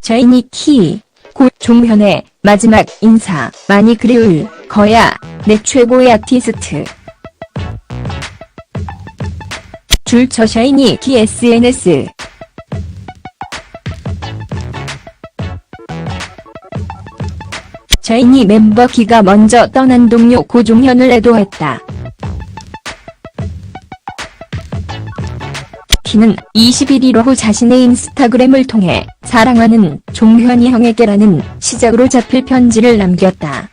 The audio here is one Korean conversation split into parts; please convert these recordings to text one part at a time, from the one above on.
저희니 키. 곧 종현의 마지막 인사. 많이 그리울 거야. 내 최고의 아티스트. 줄쳐 샤이니 키 SNS. 샤이니 멤버 키가 먼저 떠난 동료 고종현을 애도했다. 키는 21일 오후 자신의 인스타그램을 통해 사랑하는 종현이 형에게라는 시작으로 잡힐 편지를 남겼다.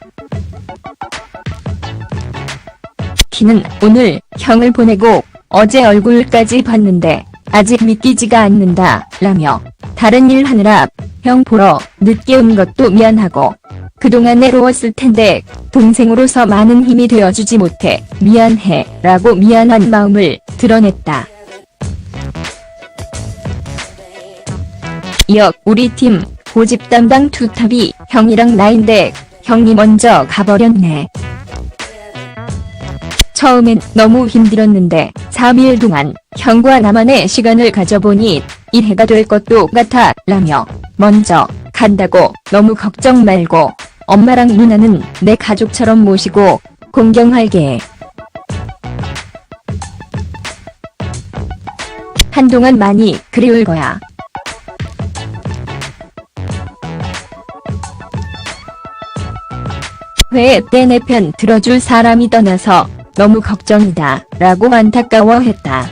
키는 오늘 형을 보내고 어제 얼굴까지 봤는데 아직 믿기지가 않는다 라며 다른 일 하느라 형 보러 늦게 온 것도 미안하고 그동안 외로웠을 텐데 동생으로서 많은 힘이 되어주지 못해 미안해 라고 미안한 마음을 드러냈다. 이어 우리 팀 고집 담당 투탑이 형이랑 나인데 형이 먼저 가버렸네. 처음엔 너무 힘들었는데 3일 동안 형과 나만의 시간을 가져보니 일해가 될 것도 같아 라며 먼저 간다고 너무 걱정 말고 엄마랑 누나는 내 가족처럼 모시고 공경할게. 한동안 많이 그리울 거야. 회의 때내 편 들어줄 사람이 떠나서 너무 걱정이다 라고 안타까워했다.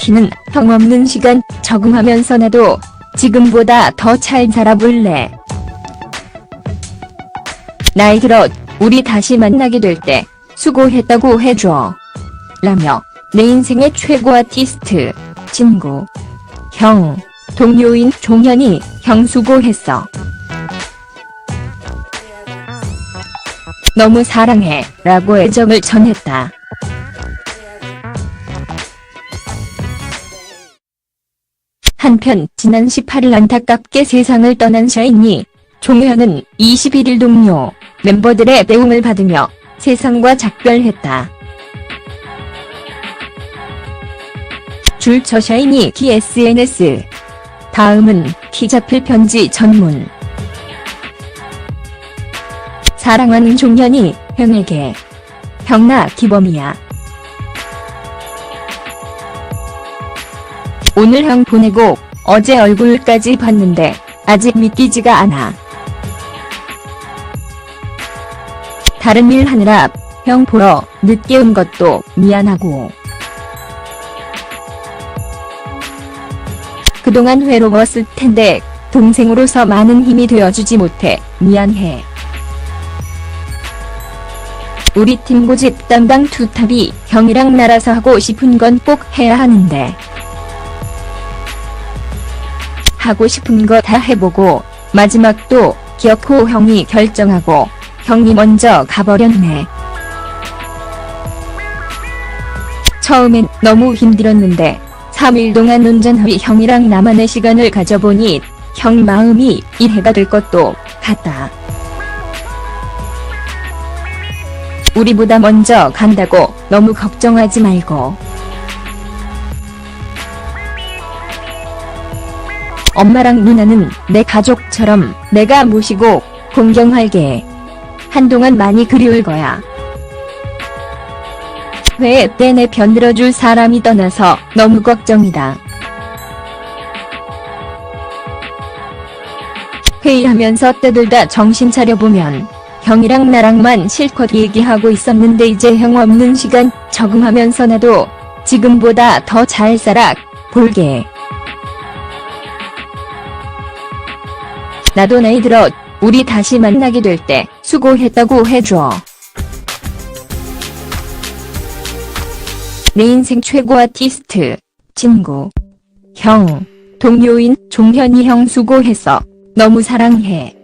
키는 형 없는 시간 적응하면서 나도 지금보다 더 잘 살아볼래. 나이 들어 우리 다시 만나게 될 때 수고했다고 해줘. 라며 내 인생의 최고 아티스트 친구 형 동료인 종현이 형 수고했어. 너무 사랑해 라고 애정을 전했다. 한편 지난 18일 안타깝게 세상을 떠난 샤이니 종현은 21일 동료 멤버들의 배움을 받으며 세상과 작별했다. 줄쳐 샤이니 키 SNS 다음은 키 잡힐 편지 전문 사랑하는 종현이 형에게 형나 기범이야. 오늘 형 보내고 어제 얼굴까지 봤는데 아직 믿기지가 않아. 다른 일 하느라 형 보러 늦게 온 것도 미안하고. 그동안 외로웠을 텐데 동생으로서 많은 힘이 되어주지 못해 미안해. 우리 팀 고집 담당 투탑이 형이랑 나라서 하고 싶은 건 꼭 해야 하는데. 하고 싶은 거 다 해보고 마지막도 기어코 형이 결정하고 형이 먼저 가버렸네. 처음엔 너무 힘들었는데 3일 동안 운전 후에 형이랑 나만의 시간을 가져보니 형 마음이 일해가 될 것도 같다. 우리보다 먼저 간다고 너무 걱정하지 말고. 엄마랑 누나는 내 가족처럼 내가 모시고 공경할게. 한동안 많이 그리울 거야. 회의 때내 편 들어줄 사람이 떠나서 너무 걱정이다. 회의하면서 떠들다 정신 차려보면 형이랑 나랑만 실컷 얘기하고 있었는데 이제 형 없는 시간 적응하면서 나도 지금보다 더 잘 살아 볼게. 나도 나이 들어 우리 다시 만나게 될 때 수고했다고 해줘. 내 인생 최고 아티스트 친구 형 동료인 종현이 형 수고했어. 너무 사랑해.